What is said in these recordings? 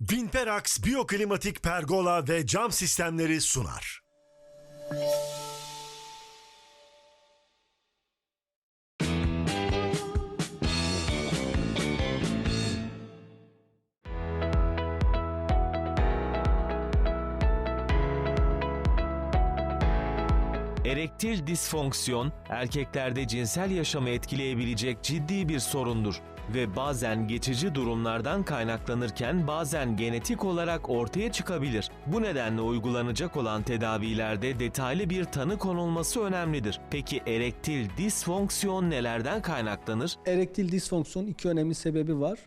Vinperax Biyoklimatik Pergola ve Cam Sistemleri sunar. Erektil disfonksiyon, erkeklerde cinsel yaşamı etkileyebilecek ciddi bir sorundur ve bazen geçici durumlardan kaynaklanırken bazen genetik olarak ortaya çıkabilir. Bu nedenle uygulanacak olan tedavilerde detaylı bir tanı konulması önemlidir. Peki erektil disfonksiyon nelerden kaynaklanır? Erektil disfonksiyon iki önemli sebebi var.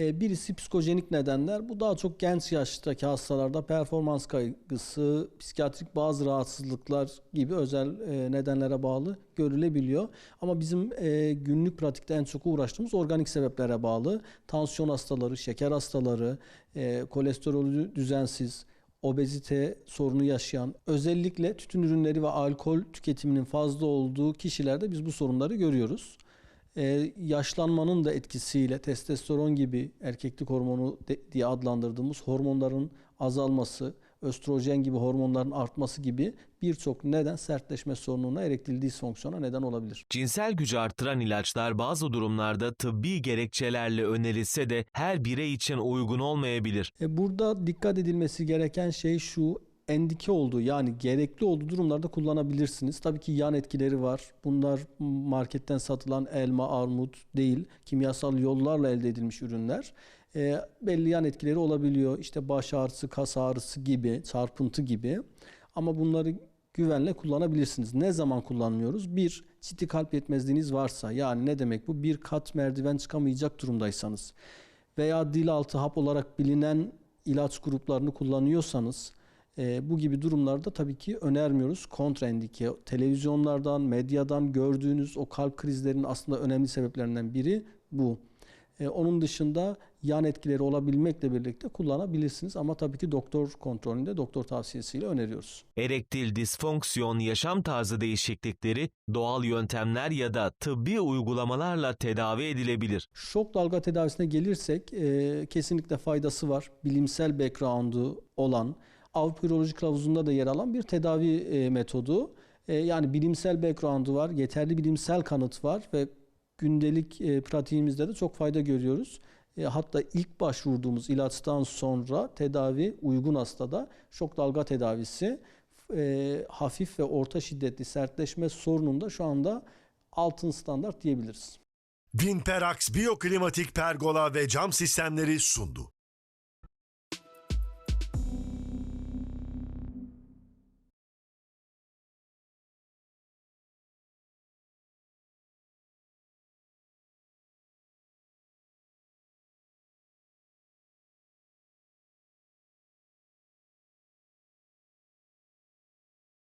Ee, Birisi psikojenik nedenler. Bu daha çok genç yaştaki hastalarda performans kaygısı, psikiyatrik bazı rahatsızlıklar gibi özel e, nedenlere bağlı görülebiliyor. Ama bizim e, günlük pratikte en çok uğraştığımız organik sebeplere bağlı. Tansiyon hastaları, şeker hastaları, e, kolesterolü düzensiz, obezite sorunu yaşayan, özellikle tütün ürünleri ve alkol tüketiminin fazla olduğu kişilerde biz bu sorunları görüyoruz. Ee, yaşlanmanın da etkisiyle testosteron gibi erkeklik hormonu de- diye adlandırdığımız hormonların azalması, östrojen gibi hormonların artması gibi birçok neden sertleşme sorununa, erektil disfonksiyona neden olabilir. Cinsel gücü arttıran ilaçlar bazı durumlarda tıbbi gerekçelerle önerilse de her birey için uygun olmayabilir. E, burada dikkat edilmesi gereken şey şu endike olduğu yani gerekli olduğu durumlarda kullanabilirsiniz. Tabii ki yan etkileri var. Bunlar marketten satılan elma, armut değil. Kimyasal yollarla elde edilmiş ürünler. E, belli yan etkileri olabiliyor. İşte baş ağrısı, kas ağrısı gibi, çarpıntı gibi. Ama bunları güvenle kullanabilirsiniz. Ne zaman kullanmıyoruz? Bir, ciddi kalp yetmezliğiniz varsa yani ne demek bu? Bir kat merdiven çıkamayacak durumdaysanız veya dil altı hap olarak bilinen ilaç gruplarını kullanıyorsanız e, bu gibi durumlarda tabii ki önermiyoruz. Kontraindike televizyonlardan, medyadan gördüğünüz o kalp krizlerinin aslında önemli sebeplerinden biri bu. E, onun dışında yan etkileri olabilmekle birlikte kullanabilirsiniz ama tabii ki doktor kontrolünde, doktor tavsiyesiyle öneriyoruz. Erektil disfonksiyon yaşam tarzı değişiklikleri doğal yöntemler ya da tıbbi uygulamalarla tedavi edilebilir. Şok dalga tedavisine gelirsek e, kesinlikle faydası var. Bilimsel background'u olan, Avrupa Üroloji Kılavuzu'nda da yer alan bir tedavi e, metodu. E, yani bilimsel background'u var, yeterli bilimsel kanıt var ve gündelik e, pratiğimizde de çok fayda görüyoruz. E, hatta ilk başvurduğumuz ilaçtan sonra tedavi uygun hastada şok dalga tedavisi hafif ve orta şiddetli sertleşme sorununda şu anda altın standart diyebiliriz. Vinperax Biyoklimatik Pergola ve Cam Sistemleri sundu.